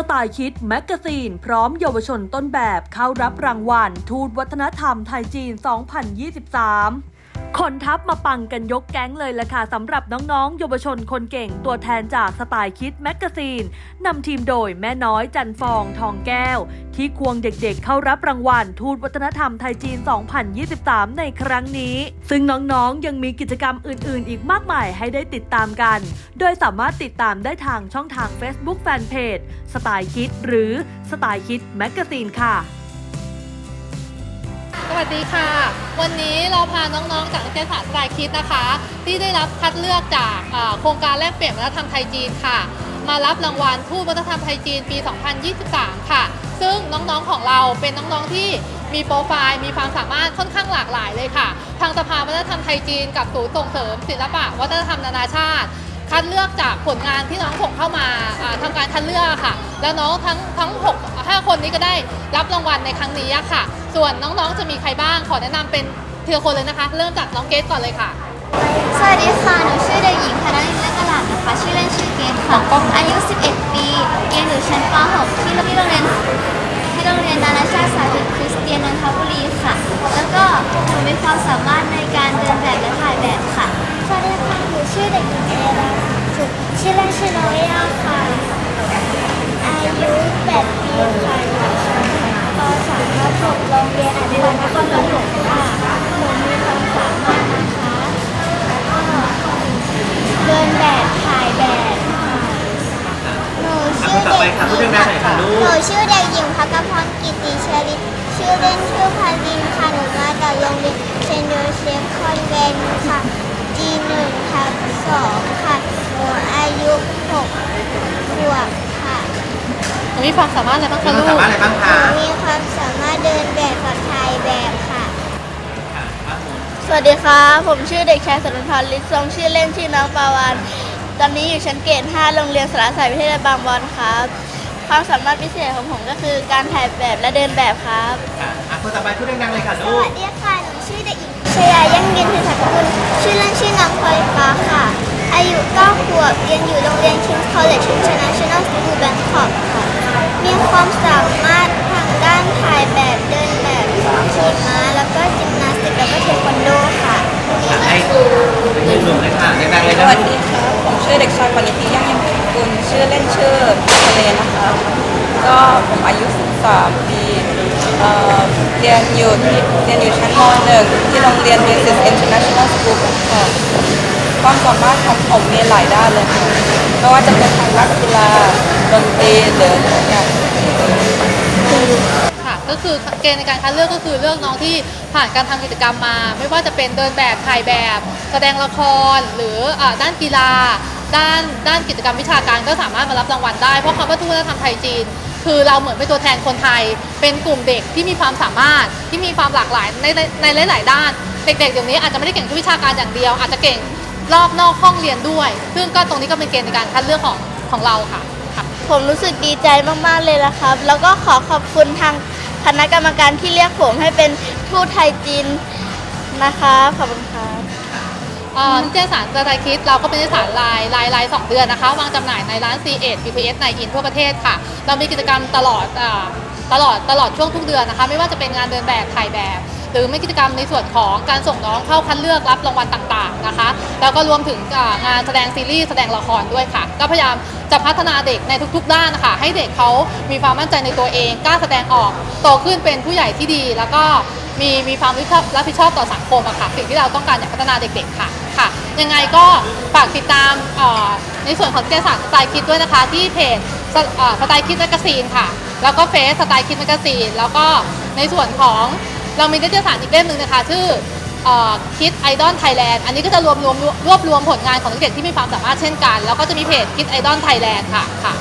สไตล์คิดแมกกาซีน พร้อมเยาวชนต้นแบบเข้ารับรางวัล ทูตวัฒนธรรมไทยจีน 2023 คนทัพมาปังกันยกแก๊งเลยล่ะค่ะสำหรับน้องๆเยาวชนคนเก่งตัวแทนจากสไตล์คิดแมกกาซีนนำทีมโดยแม่น้อยจันฟองทองแก้ว ที่ควงเด็กๆเข้ารับรางวัลทูตวัฒนธรรมไทยจีน 2023 ในครั้งนี้ ซึ่งน้องๆยังมีกิจกรรมอื่นๆ อีกมากมายให้ได้ติดตามกัน โดยสามารถติดตามได้ทางช่องทาง Facebook Fanpage สไตล์คิดหรือสไตล์คิดแมกกาซีนค่ะ สวัสดีค่ะ วันนี้เราพาน้องๆ จากนิเทศศาสตร์สายคิดนะคะ ที่ได้รับคัดเลือกจากโครงการแลกเปลี่ยนวัฒนธรรมไทยจีนค่ะ มารับรางวัลทูตวัฒนธรรมไทยจีนปี 2023 ค่ะ ซึ่งน้องๆของเราเป็นน้องๆที่มีโปรไฟล์มีความสามารถค่อนข้างหลากหลายเลยค่ะ ทางสภาวัฒนธรรมไทยจีนกับศูนย์ส่งเสริมศิลปะวัฒนธรรมนานาชาติ คัดเลือกจากผลงานที่น้องส่งเข้ามาอ่าทำการคัดเลือกค่ะ แล้วน้องทั้งทั้งหกห้าคนนี้ก็ได้รับรางวัลในครั้งนี้ค่ะ ส่วนน้องๆจะมีใครบ้างขอแนะนำเป็นทีละคนเลยนะคะ เริ่มจากน้องเกดก่อนเลยค่ะ สวัสดีค่ะ หนูชื่อเด็กหญิงธนลินและกลาดนะคะ ชื่อเล่นชื่อเกดค่ะ อายุ 11 ปี เรียนอยู่ชั้นป .6 ที่ที่โรงเรียนที่โรงเรียนนานาชาติสาธิ ชื่อเล่นชื่อพาลินค่ะ หนูมาจากโรงเรียนเซนต์โยเซฟคอนแวนต์ค่ะ G1 ทับ2ค่ะ หนูอายุ6ขวบค่ะมีความสามารถอะไรบ้างมีคะความลูสากมารถอะไรบ้างหคะนูมีความสามารถเดินแบบกับถ่ายแบบค่ะสวัสดีครับ ผมชื่อเด็กชายสันพันธ์ลิศทรงชื่อเล่นชื่อน้องปาวาน ตอนนี้อยู่ชั้นเกรด5โรงเรียนสารศาสตร์วิทยาลัยบางบอนครับ ความสามารถพิเศษของผมก็คือการถ่ายแบบและเดินแบบครับ ค่ะอะคนต่อไปพูดดังๆเลยค่ะสลูกวัสดีค่ะ หนูชื่อเด็กหญิงชยายั่งยืนเทศกุลชื่อเล่นชื่อน้องพลอยฟ้าค่ะ อายุ9ขวบ เรียนอยู่โรงเรียน King's College International School Bangkok ค่ะ มีความสามารถทางด้านถ่ายแบบ เดินแบบขี่ม้า แล้วก็จิมนาสติก แล้วก็เทควันโดค่ะอยากให้เป็นหนุ่มๆเลยค่ะดังๆเลยสนะวัสดีครับผมชื่อเด็กชายปณิธิยั่งยัง กุลชื่อเล่นชื่อทะเลนะครับก็ผมอายุ 13 ปีเอ่อเรียนอยู่ที่เรียนอยู่ชั้นม .1 ที่โรงเรียน Basis International School ของความสามารถของผมมีหลายด้านเลยครับไม่ว่าจะเป็นทางด้านกีฬาดนตรีหรืออย่าง ค่ะก็คือเกณฑ์ในการคัดเลือกก็คือเลือกน้องที่ผ่านการทำกิจกรรมมา ไม่ว่าจะเป็นเดินแบบถ่ายแบบ แสดงละครหรืออาด้านกีฬา ด้านด้านกิจกรรมวิชาการก็สามารถมารับรางวัลได้ เพราะคำว่าทูตธรรมไทยจีน คือเราเหมือนเป็นตัวแทนคนไทย เป็นกลุ่มเด็กที่มีความสามารถที่มีความหลากหลายในในหลาย ๆ ด้าน เด็กๆเดี๋ยวนี้อาจจะไม่ได้เก่งแค่วิชาการอย่างเดียว อาจจะเก่งรอบนอกห้องเรียนด้วย ซึ่งก็ตรงนี้ก็เป็นเกณฑ์ในการคัดเลือกของของเราค่ะ ผมรู้สึกดีใจมากๆเลยละครับ แล้วก็ขอขอบคุณทางคณะกรรมการที่เรียกผมให้เป็นทูตไทยจีนนะครับขอบคุณครับเอ่อ นิตยสารสไตล์คิดเราก็เป็นนิตยสารลายลายลายสองเดือนนะคะ วางจำหน่ายในร้าน C8 BTS ในอินทั่วประเทศค่ะ เรามีกิจกรรมตลอดตลอดตลอดช่วงทุกเดือนนะคะ ไม่ว่าจะเป็นงานเดินแบบถ่ายแบบ หรือไม่กิจกรรมในส่วนของการส่งน้องเข้าคัดเลือกรับรางวัลต่างๆนะคะ แล้วก็รวมถึงงานแสดงซีรีส์แสดงละครด้วยค่ะ ก็พยายามจะพัฒนาเด็กในทุกๆด้านนะคะให้เด็กเขามีความมั่นใจในตัวเองกล้าแสดงออกโตขึ้นเป็นผู้ใหญ่ที่ดี แล้วก็มีมีความรับผิดชอบรับผิดชอบต่อสังคมอะค่ะสิ่งที่เราต้องการอยากพัฒนาเด็กๆค่ะ ค่ะ ยังไงก็ฝากติดตามในส่วนของนิตยสารสไตล์คิดด้วยนะคะ ที่เพจสสไตล์คิดแมกกาซีนค่ะ แล้วก็เฟซสไตล์คิดแมกกาซีนแล้วก็ในส่วนของเรามีนิตยสารอีกเล่มหนึ่งนะคะ ชื่อคิดไอดอลไทยแลนด์อันนี้ก็จะรวมรวมรวบรวมผลงานของเด็กที่มีความสามารถเช่นกัน แล้วก็จะมีเพจคิดไอดอลไทยแลนด์ค่ะค่ะ